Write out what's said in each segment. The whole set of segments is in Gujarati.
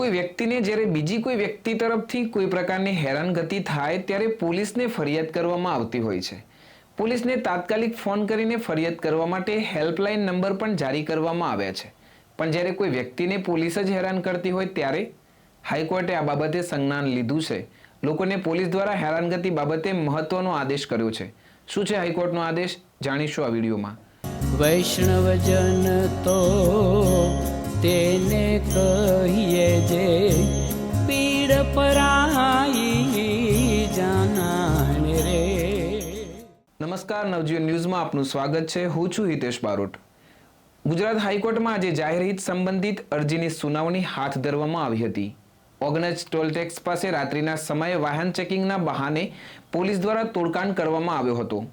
કોઈ વ્યક્તિને જ્યારે બીજી કોઈ વ્યક્તિ તરફથી કોઈ પ્રકારની હેરાનગતિ થાય ત્યારે પોલીસને ફરિયાદ કરવામાં આવતી હોય છે. પોલીસને તાત્કાલિક ફોન કરીને ફરિયાદ કરવા માટે હેલ્પલાઇન નંબર પણ જારી કરવામાં આવ્યા છે. પણ જ્યારે કોઈ વ્યક્તિને પોલીસ જ હેરાન કરતી હોય ત્યારે હાઈકોર્ટે આ બાબતે સંજ્ઞાન લીધું છે. લોકોને પોલીસ દ્વારા હેરાનગતિ બાબતે મહત્વનો આદેશ કર્યો છે. શું છે હાઈકોર્ટનો આદેશ? જાણીશું આ વિડીયોમાં. વૈષ્ણવજન તો તેને કહીએ જે પીડ પરાઈ જાનાને રે. નમસ્કાર, નવજીવન ન્યૂઝમાં આપનું સ્વાગત છે. હું છું હિતેશ બારોટ. ગુજરાત હાઈકોર્ટમાં આજે જાહેર હિત સંબંધિત અરજીની સુનાવણી હાથ ધરવામાં આવી હતી. ઓગણજ ટોલટેક્સ પાસે રાત્રિના સમયે વાહન ચેકિંગના બહાને પોલીસ દ્વારા તોડકાણ કરવામાં આવ્યો હતો.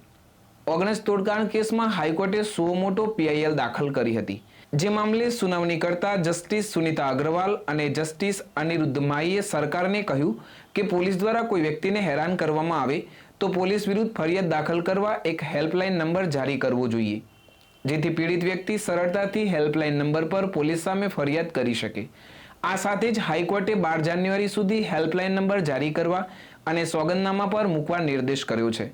ઓગણજ તોડકાણ કેસમાં હાઈકોર્ટે સુઓ મોટો પીઆઈએલ દાખલ કરી હતી. જે મામલે સુનાવણી કરતા જસ્ટિસ સુનિતા અગ્રવાલ અને જસ્ટિસ અનિરુદ્ધ માઈએ સરકારને કહ્યું કે પોલીસ દ્વારા કોઈ વ્યક્તિને હેરાન કરવામાં આવે તો પોલીસ વિરુદ્ધ ફરિયાદ દાખલ કરવા એક હેલ્પલાઇન નંબર જારી કરવો જોઈએ, જેથી પીડિત વ્યક્તિ સરળતાથી હેલ્પલાઇન નંબર પર પોલીસ સામે ફરિયાદ કરી શકે. આ સાથે જ હાઈકોર્ટે બાર જાન્યુઆરી સુધી હેલ્પલાઇન નંબર જારી કરવા અને સોગંદનામા પર મૂકવા નિર્દેશ કર્યો છે.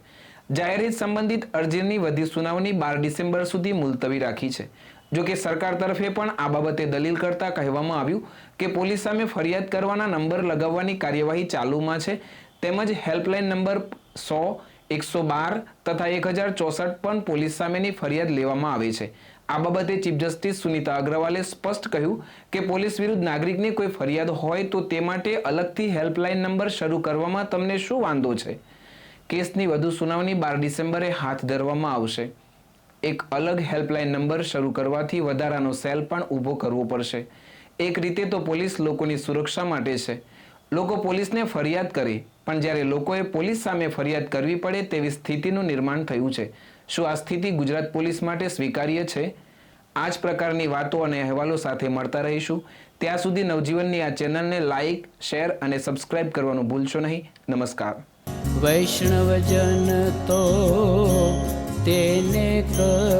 જાહેરિત સંબંધિત અરજીની વધી સુનાવણી બાર ડિસેમ્બર સુધી મુલતવી રાખી છે. જો કે સરકાર તરફે પણ આ બાબતે દલીલ કરતા કહેવામાં આવ્યું કે પોલીસ સામે ફરિયાદ કરવાના નંબર લગાવવાની કાર્યવાહી ચાલુમાં છે. તેમજ હેલ્પલાઇન નંબર સો, એકસો બાર તથા એક હજાર ચોસઠ પણ પોલીસ સામેની ફરિયાદ લેવામાં આવે છે. આ બાબતે ચીફ જસ્ટિસ સુનિતા અગ્રવાલે સ્પષ્ટ કહ્યું કે પોલીસ વિરુદ્ધ નાગરિકને કોઈ ફરિયાદ હોય તો તે માટે અલગથી હેલ્પલાઇન નંબર શરૂ કરવામાં તમને શું વાંધો છે? કેસની વધુ સુનાવણી બાર ડિસેમ્બરે હાથ ધરવામાં આવશે. એક અલગ હેલ્પલાઇન નંબર શરૂ કરવાથી વધારાનો સેલ પણ ઊભો કરવો પડશે. એક રીતે તો પોલીસ લોકોની સુરક્ષા માટે છે. લોકો પોલીસને ફરિયાદ કરે, પણ જ્યારે લોકોએ પોલીસ સામે ફરિયાદ કરવી પડે તેવી સ્થિતિનું નિર્માણ થયું છે. શું આ સ્થિતિ ગુજરાત પોલીસ માટે સ્વીકાર્ય છે? આ જ પ્રકારની વાતો અને અહેવાલો સાથે મળતા રહીશું. ત્યાં સુધી નવજીવનની આ ચેનલને લાઇક શેર અને સબસ્ક્રાઇબ કરવાનું ભૂલશો નહીં. નમસ્કાર. વૈષ્ણવજન તો તેને